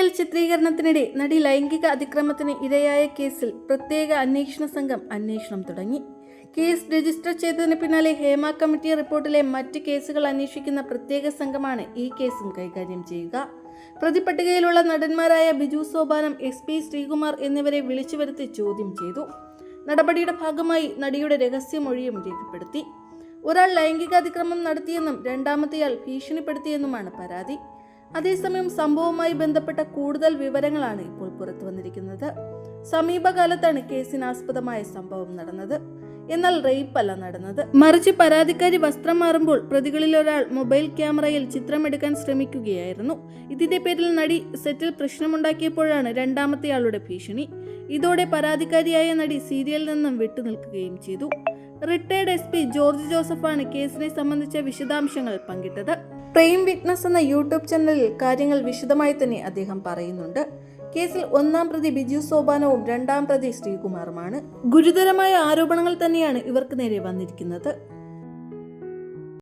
Serial ചിത്രീകരണത്തിനിടെ നടി ലൈംഗിക അതിക്രമത്തിന് ഇരയായ കേസിൽ പ്രത്യേക അന്വേഷണ സംഘം അന്വേഷണം തുടങ്ങി. കേസ് രജിസ്റ്റർ ചെയ്തതിന് പിന്നാലെ ഹേമ കമ്മിറ്റി റിപ്പോർട്ടിലെ മറ്റ് കേസുകൾ അന്വേഷിക്കുന്ന പ്രത്യേക സംഘമാണ് ഈ കേസും കൈകാര്യം ചെയ്യുക. പ്രതിപട്ടികയിലുള്ള നടന്മാരായ ബിജു സോപാനം എസ് പി ശ്രീകുമാർ എന്നിവരെ വിളിച്ചു വരുത്തി ചോദ്യം ചെയ്തു. നടപടിയുടെ ഭാഗമായി നടിയുടെ രഹസ്യമൊഴിയും രേഖപ്പെടുത്തി. ഒരാൾ ലൈംഗിക അതിക്രമം നടത്തിയെന്നും രണ്ടാമത്തെയാൾ ഭീഷണിപ്പെടുത്തിയെന്നുമാണ് പരാതി. അതേസമയം സംഭവവുമായി ബന്ധപ്പെട്ട കൂടുതൽ വിവരങ്ങളാണ് ഇപ്പോൾ പുറത്തു വന്നിരിക്കുന്നത്. സമീപകാലത്താണ് കേസിനാസ്പദമായ സംഭവം നടന്നത്. എന്നാൽ റേപ്പ് അല്ല നടന്നത്. മറിച്ച് പരാതിക്കാരി വസ്ത്രം മാറുമ്പോൾ പ്രതികളിൽ ഒരാൾ മൊബൈൽ ക്യാമറയിൽ ചിത്രമെടുക്കാൻ ശ്രമിക്കുകയായിരുന്നു. ഇതിന്റെ പേരിൽ നടി സെറ്റിൽ പ്രശ്നമുണ്ടാക്കിയപ്പോഴാണ് രണ്ടാമത്തെയാളുടെ ഭീഷണി. ഇതോടെ പരാതിക്കാരിയായ നടി സീരിയലിൽ നിന്നും വിട്ടുനിൽക്കുകയും ചെയ്തു. റിട്ടയർഡ് എസ് പി ജോർജ് ജോസഫാണ് കേസിനെ സംബന്ധിച്ച വിശദാംശങ്ങൾ പങ്കിട്ടത്. പ്രൈം വിറ്റ്നസ് എന്ന യൂട്യൂബ് ചാനലിൽ കാര്യങ്ങൾ വിശദമായി തന്നെ അദ്ദേഹം പറയുന്നുണ്ട്. കേസിൽ ഒന്നാം പ്രതി ബിജു സോപാനവും രണ്ടാം പ്രതി ശ്രീകുമാറുമാണ്. ഗുരുതരമായ ആരോപണങ്ങൾ തന്നെയാണ് ഇവർക്ക് നേരെ വന്നിരിക്കുന്നത്.